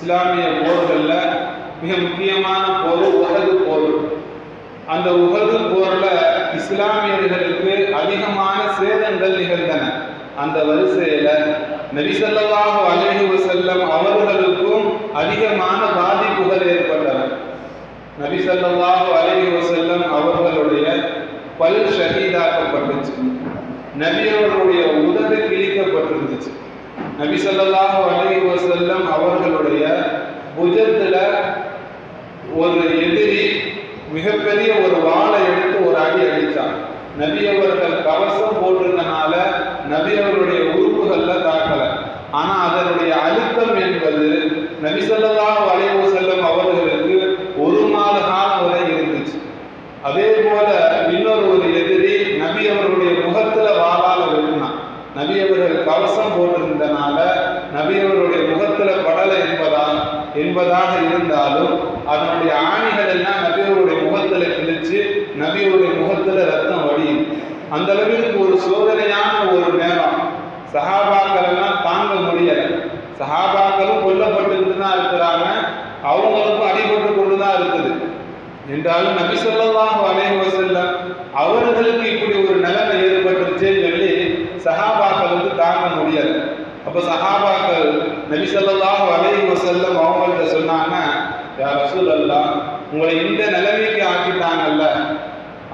இஸ்லாமிய போர்களில் மிக முக்கியமான போர் உகது போர். அந்த உகது போரில் இஸ்லாமியர்களுக்கு அதிகமான சேதங்கள் நிகழ்ந்தன. அந்த வரிசையில் நபிசல்லாஹு அலைஹி வஸல்லம் அவர்களுக்கும் அதிகமான பாதிப்புகள் ஏற்பட்டன. நபிசல்லாஹு அலைஹி வசல்லம் அவர்களுடைய பல் ஷஹீதாக்கப்பட்டுச்சு. நபி அவர்களுடைய உதடு கிழிக்கப்பட்டிருந்துச்சு. நபி ஸல்லல்லாஹு அலி வசல்லம் அவர்களுடைய புஜத்துல ஒரு எதிரி மிகப்பெரிய ஒரு வாளை எடுத்து ஒரு அடி அடித்தார் நபி அவர்கள் கவசம் போட்டிருந்தனால நபி அவருடைய உறுப்புகள்ல தாக்கல. ஆனா அதனுடைய அழுத்தம் என்பது நபி சொல்லதாக அலைஹி செல்லும் அவர்களுக்கு ஒரு மாத காலம் வரை இருந்துச்சு. அதே போல இன்னொரு ஒரு எதிரி நபி அவர்களுடைய முகத்துல நபியவர்கள் கவசம் போட்டிருந்தனால நபியவருடைய முகத்தில் முகத்துல படலை என்பதால் என்பதாக இருந்தாலும் அதனுடைய ஆணிகள் எல்லாம் நபியவருடைய முகத்தில் முகத்துல கிழிச்சு நபி முகத்துல ரத்தம் வடியும். அந்த அளவிற்கு ஒரு சோதனையான ஒரு நேரம். சஹாபாக்கள் எல்லாம் தாங்க முடியல. சஹாபாக்களும் கொல்லப்பட்டு தான் இருக்கிறாங்க. அவங்களுக்கும் அடிபட்டு கொண்டு தான் இருக்குது. என்றாலும் நபி ஸல்லல்லாஹு அலைஹி அவர்களுக்கு இப்படி ஒரு நிலைமை ஏற்பட்டுருச்சேன்னு சொல்லி சஹாபாக்களுக்கு தாங்க முடியல அப்போ சஹாபாக்கள் நபி ஸல்லல்லாஹு அலைஹி வஸல்லம் அவங்கள்ட்ட சொன்னாங்க யா ரசூலல்லாஹ் உங்களை இந்த நிலைமைக்கு ஆக்கிட்டாங்கல்ல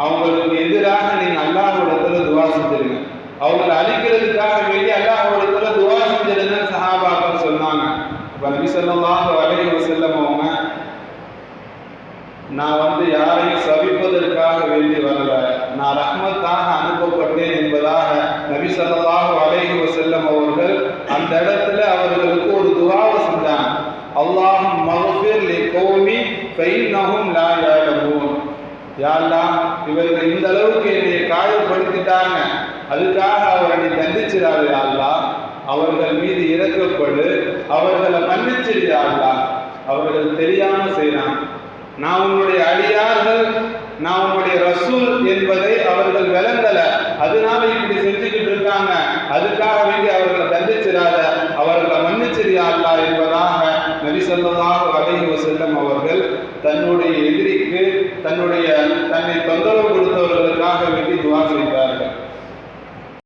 அவங்களுக்கு எதிராக நீங்கள் அல்லாஹ்விடத்துல துவா செஞ்சிருங்க. அவங்களை அழிக்கிறதுக்காக வேண்டி அல்லாஹ்விடத்துல துவா செஞ்சிருங்கன்னு சஹாபாக்கள் சொன்னாங்க. இப்போ நபி ஸல்லல்லாஹு அலைஹி வஸல்லம் அவங்க நான் வந்து யாரையும் சபிப்பதற்காக வேண்டி வரல நான் ரஹ்மத்தாக அனுப்பப்பட்டேன் என்பதாக நபி ஸல்லல்லாஹு அலைஹி வஸல்லம் அவர்கள் அந்த இடத்துல அவர்களுக்கு ஒரு துவாவை செஞ்சாங்க அல்லாஹும் லி கோமி ஃபைன்னஹும் லா யாலமூன். யாரெல்லாம் இவர்கள் இந்த அளவுக்கு என்னை காயப்படுத்திட்டாங்க. அதுக்காக அவரை தண்டிச்சிடாது யாரெல்லாம் அவர்கள் மீது இறக்கப்படு அவர்களை மன்னிச்சிடு அவர்கள் தெரியாம செய்றாங்க. நான் உன்னுடைய அடியார்கள் நான் உன்னுடைய ரசூல் என்பதை அவர்கள் விளங்கல. அதனால இப்படி செஞ்சுக்கிட்டு இருக்காங்க. அதுக்காக வேண்டி அவர்களை தண்டிச்சிடாத அவர்களை மன்னிச்சிரியா என்பதாக நபி சொல்லலாம் தன்னை தொந்தரவு கொடுத்தவர்களுக்காக வேண்டி துவா செய்தார்.